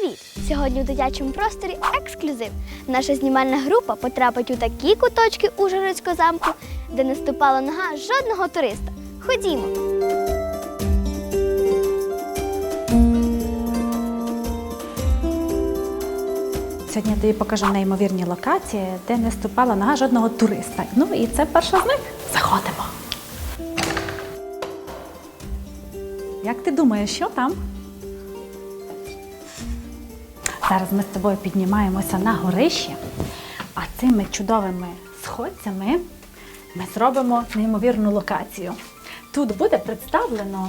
Привіт! Сьогодні у дитячому просторі ексклюзив. Наша знімальна група потрапить у такі куточки Ужгородського замку, де не ступала нога жодного туриста. Ходімо. Сьогодні я тобі покажу неймовірні локації, де не ступала нога жодного туриста. Ну і це перша з них. Заходимо. Як ти думаєш, що там? Зараз ми з тобою піднімаємося на горище, а цими чудовими сходцями ми зробимо неймовірну локацію. Тут буде представлено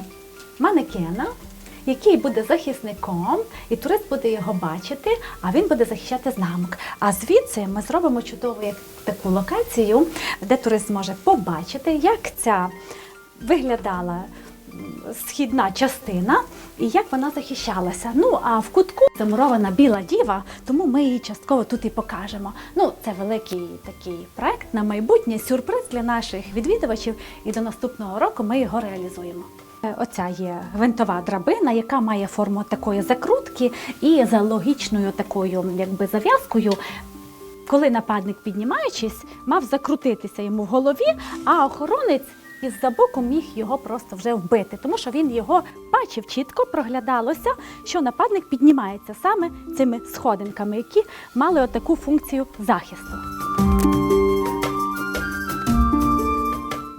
манекена, який буде захисником, і турист буде його бачити, а він буде захищати замок. А звідси ми зробимо чудову таку локацію, де турист зможе побачити, як ця виглядала східна частина і як вона захищалася. Ну а в кутку замурована біла діва, тому ми її частково тут і покажемо. Ну, це великий такий проект на майбутнє, сюрприз для наших відвідувачів, і до наступного року ми його реалізуємо. Е, Оця є гвинтова драбина, яка має форму такої закрутки, і за логічною такою якби зав'язкою. Коли нападник, піднімаючись, мав закрутитися йому в голові, а охоронець із-за боку міг його просто вже вбити, тому що він його бачив чітко, проглядалося, що нападник піднімається саме цими сходинками, які мали отаку функцію захисту.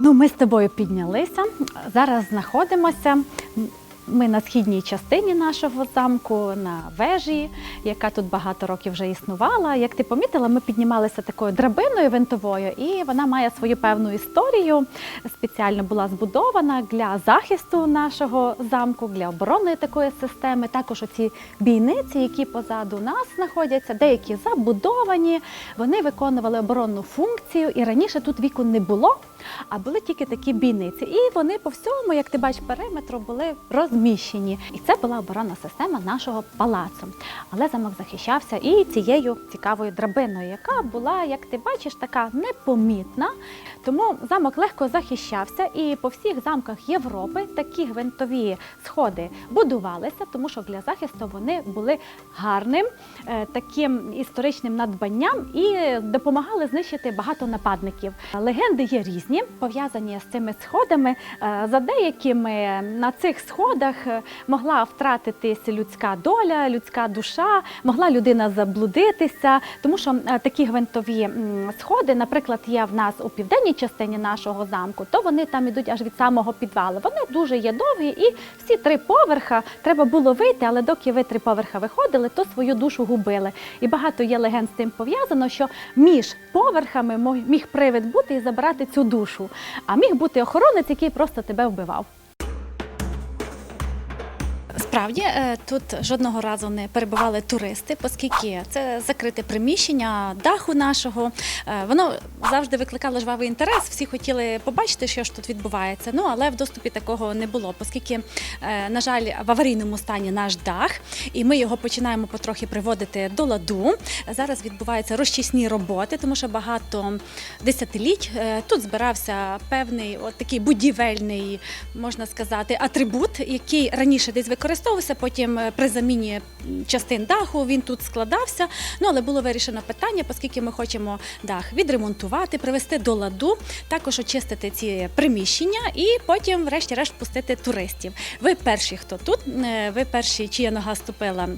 Ну, ми з тобою піднялися. Зараз знаходимося. Ми на східній частині нашого замку, на вежі, яка тут багато років вже існувала. Як ти помітила, ми піднімалися такою драбиною винтовою, і вона має свою певну історію. Спеціально була збудована для захисту нашого замку, для оборонної такої системи. Також оці бійниці, які позаду нас знаходяться, деякі забудовані. Вони виконували оборонну функцію, і раніше тут вікон не було. А були тільки такі бійниці, і вони по всьому, як ти бачиш, периметру були розміщені. І це була оборонна система нашого палацу. Але замок захищався і цією цікавою драбиною, яка була, як ти бачиш, така непомітна. Тому замок легко захищався, і по всіх замках Європи такі гвинтові сходи будувалися, тому що для захисту вони були гарним е, таким історичним надбанням і допомагали знищити багато нападників. Легенди є різні, пов'язані з цими сходами. Е, За деякими на цих сходах е, могла втратитись людська доля, людська душа, могла людина заблудитися, тому що е, такі гвинтові сходи, наприклад, є в нас у південній частині нашого замку, то вони там ідуть аж від самого підвалу. Вони дуже є довгі, і всі три поверха треба було вийти, але доки ви три поверха виходили, то свою душу губили. І багато є легенд з цим пов'язано, що між поверхами міг привид бути і забрати цю душу, а міг бути охоронець, який просто тебе вбивав. Справді е, тут жодного разу не перебували туристи, оскільки це закрите приміщення даху нашого. Е, Воно завжди викликало жвавий інтерес. Всі хотіли побачити, що ж тут відбувається. Ну але в доступі такого не було, оскільки, е, на жаль, в аварійному стані наш дах, і ми його починаємо потрохи приводити до ладу. Зараз відбуваються розчисні роботи, тому що багато десятиліть тут збирався певний от такий будівельний, можна сказати, атрибут, який раніше десь використовувався, потім е, при заміні частин даху він тут складався. Ну але було вирішено питання, оскільки ми хочемо дах відремонтувати, привести до ладу, також очистити ці приміщення і потім, врешті-решт, пустити туристів. Ви перші, хто тут, е, ви перші, чия нога ступила.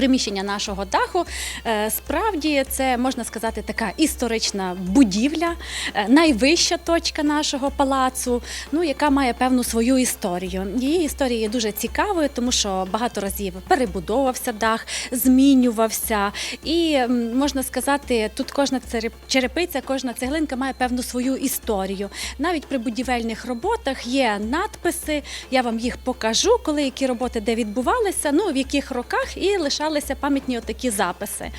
Приміщення нашого даху Е, справді це можна сказати така історична будівля, е, найвища точка нашого палацу, ну яка має певну свою історію. Її історія є дуже цікавою, тому що багато разів перебудовувався дах, змінювався, і можна сказати, тут кожна черепиця, кожна цеглинка має певну свою історію. Навіть при будівельних роботах є надписи. Я вам їх покажу, коли які роботи де відбувалися, ну в яких роках, і лишалися пам'ятні отакі записи.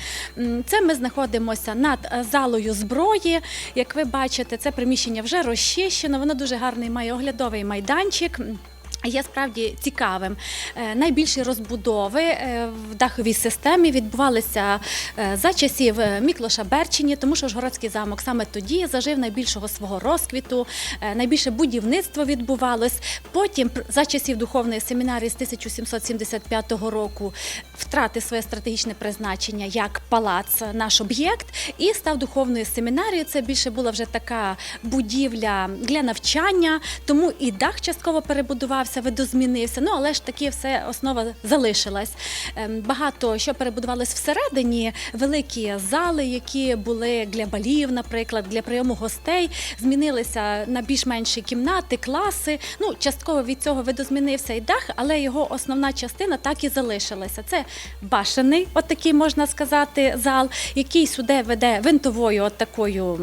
Це ми знаходимося над е, залою зброї. Як ви бачите, це приміщення вже розчищено. Воно дуже гарний має оглядовий майданчик. Є справді цікавим. Е, Найбільші розбудови е, в даховій системі відбувалися е, за часів Міклоша Берчині, тому що Жгородський замок саме тоді зажив найбільшого свого розквіту, найбільше будівництво відбувалось. Потім за часів духовної семінарії з 1775 року втратив своє стратегічне призначення як палац, наш об'єкт, і став духовною семінарією. Це більше була вже така будівля для навчання, тому і дах частково перебудувався, видозмінився. Ну але ж таки все основа залишилась. Ем, Багато що перебудувалось всередині, великі зали, які були для балів, наприклад, для прийому гостей, змінилися на більш менші кімнати, класи. Ну, частково від цього видозмінився і дах, але його основна частина так і залишилася. Це башений, от можна сказати, зал, який сюди веде винтовою от такою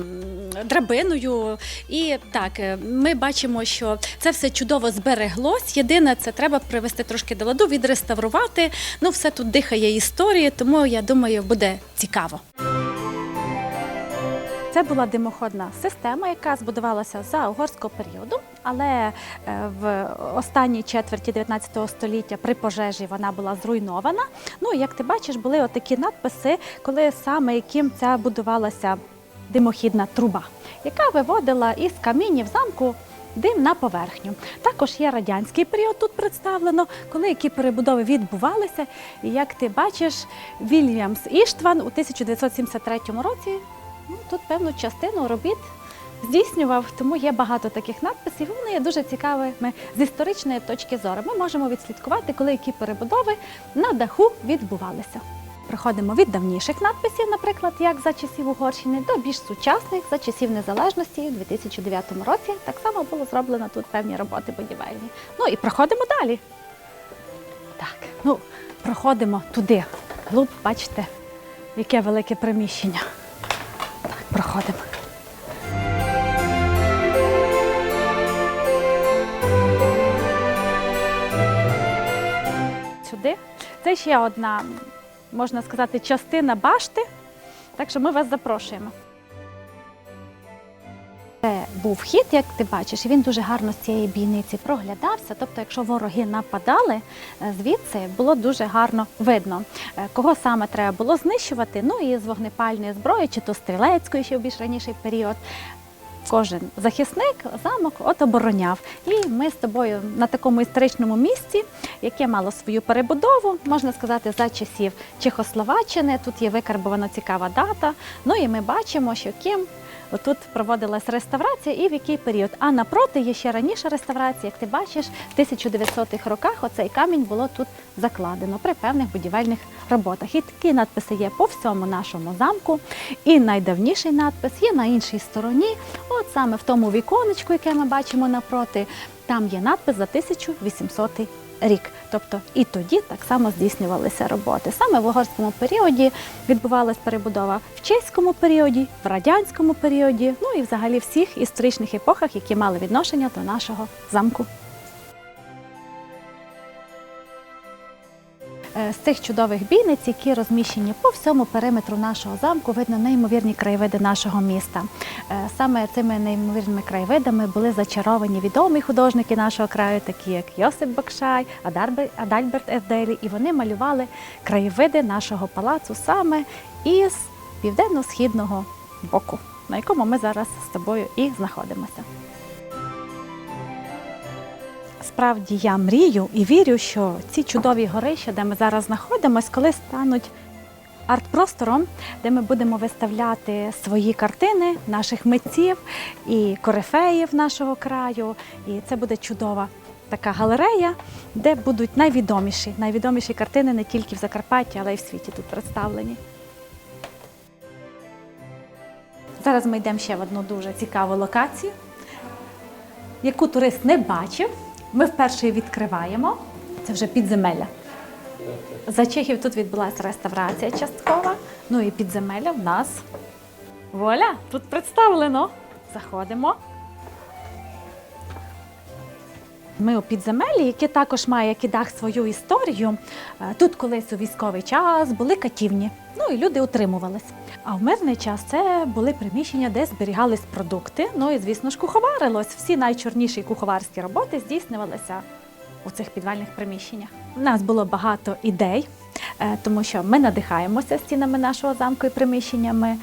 драбиною. І так, е, ми бачимо, що це все чудово збереглось. Єдине, це треба привести трошки до ладу, відреставрувати. Ну, все тут дихає історією, тому я думаю, буде цікаво. Це була димоходна система, яка збудувалася за угорського періоду, але е, в останній четверті 19 століття при пожежі вона була зруйнована. Ну, і як ти бачиш, були отакі надписи, коли саме яким ця будувалася димохідна труба, яка виводила із камінів замку. Дим на поверхню. Також є радянський період тут представлено, коли які перебудови відбувалися. І як ти бачиш, Вільямс Іштван у 1973 році ну, тут певну частину робіт здійснював, тому є багато таких надписів. Вони є дуже цікавими з історичної точки зору. Ми можемо відслідкувати, коли які перебудови на даху відбувалися. Приходимо від давніших надписів, наприклад, як за часів Угорщини, до більш сучасних за часів незалежності у 2009 році. Так само було зроблено тут певні роботи будівельні. Ну і проходимо далі. Так, ну проходимо туди. Глуб, бачите, яке велике приміщення. Так, проходимо. Сюди. Це ще одна, можна сказати, частина башти. Так що ми вас запрошуємо. Це був вхід, як ти бачиш, і він дуже гарно з цієї бійниці проглядався. Тобто, якщо вороги нападали, е, звідси було дуже гарно видно, е, кого саме треба було знищувати. Ну і з вогнепальної зброї, чи то стрілецької, ще в більш раніший період. Кожен захисник замок от обороняв. І ми з тобою на такому історичному місці, яке мало свою перебудову, можна сказати, за часів Чехословаччини. Тут є викарбована цікава дата. Ну і ми бачимо, що ким Тут проводилась реставрація і в який період. А напроти є ще раніша реставрація, як ти бачиш, в 1900-х роках оцей камінь було тут закладено при певних будівельних роботах. І такі надписи є по всьому нашому замку. І найдавніший надпис є на іншій стороні, от саме в тому віконечку, яке ми бачимо напроти, там є надпис за 1800 рік. Тобто і тоді так само здійснювалися роботи. Саме в угорському періоді відбувалась перебудова в чеському періоді, в радянському періоді, ну і взагалі всіх історичних епохах, які мали відношення до нашого замку. З цих чудових бійниць, які розміщені по всьому периметру нашого замку, видно неймовірні краєвиди нашого міста. Е, Саме цими неймовірними краєвидами були зачаровані відомі художники нашого краю, такі як Йосип Бакшай, Адальберт Евделі, і вони малювали краєвиди нашого палацу саме із південно-східного боку, на якому ми зараз з тобою і знаходимося. Справді я мрію і вірю, що ці чудові горища, де ми зараз знаходимося, коли стануть арт-простором, де ми будемо виставляти свої картини наших митців і корифеїв нашого краю. І це буде чудова така галерея, де будуть найвідоміші, найвідоміші картини не тільки в Закарпатті, але й в світі тут представлені. Зараз ми йдемо ще в одну дуже цікаву локацію яку турист не бачив. Ми вперше її відкриваємо. Це вже підземелля. За чехів тут відбулася реставрація часткова. Ну і підземелля в нас. Воля, тут представлено. Заходимо. Ми у підземеллі, яке також має як і дах свою історію. Е, Тут колись у військовий час були катівні, ну і люди утримувались. А в мирний час це були приміщення, де зберігались продукти. Ну і звісно ж куховарилось. Всі найчорніші куховарські роботи здійснювалися у цих підвальних приміщеннях. У нас було багато ідей, е, тому що ми надихаємося стінами нашого замку і приміщеннями.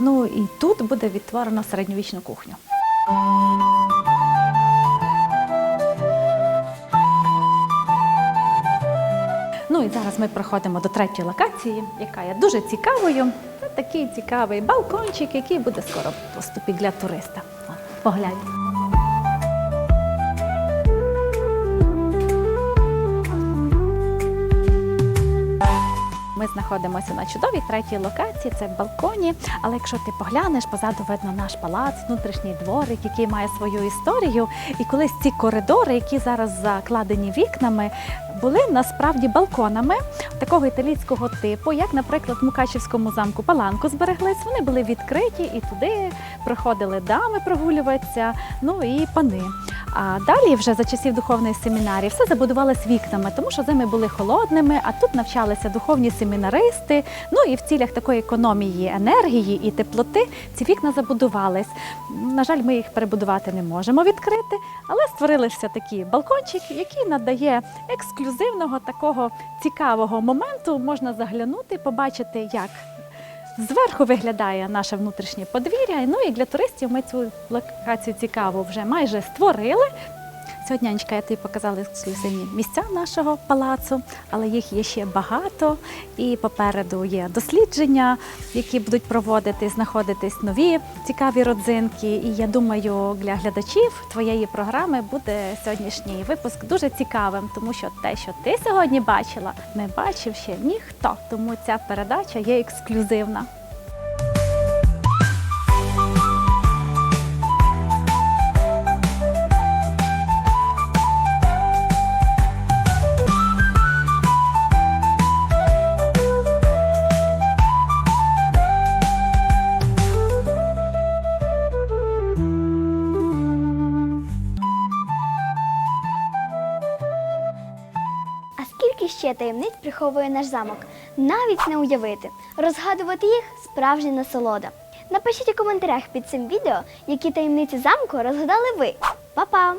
Ну і тут буде відтворено середньовічну кухню. Зараз ми проходимо до третьої локації, яка є дуже цікавою. Це такий цікавий балкончик, який буде скоро в для туриста. Погляньте. Ми знаходимося на чудовій третій локації, це в балконі. Але якщо ти поглянеш, позаду видно наш палац, внутрішній дворик, який має свою історію. І колись ці коридори, які зараз закладені вікнами, були насправді балконами такого італійського типу, як, наприклад, в Мукачівському замку Паланку збереглись. Вони були відкриті і туди приходили дами прогулюватися, ну і пани. А далі, вже за часів духовної семінарії, все забудувалось вікнами, тому що зими були холодними, а тут навчалися духовні семінаристи. Ну і в цілях такої економії енергії і теплоти ці вікна забудувались. На жаль, ми їх перебудувати не можемо відкрити, але створилися такий балкончик, який надає ексклюзивного такого цікавого моменту. Можна заглянути, побачити, як Зверху виглядає наше внутрішнє подвір'я. Ну і для туристів ми цю локацію цікаву вже майже створили. Сьогодні, Анечка, я тобі показала ексклюзивні місця нашого палацу, але їх є ще багато. І попереду є дослідження, які будуть проводити, знаходитись нові цікаві родзинки. І я думаю, для глядачів твоєї програми буде сьогоднішній випуск дуже цікавим, тому що те, що ти сьогодні бачила, не бачив ще ніхто. Тому ця передача є ексклюзивна. Ще таємниць приховує наш замок? Навіть не уявити. Розгадувати їх справжня насолода. Напишіть у коментарях під цим відео, які таємниці замку розгадали ви. Па-па!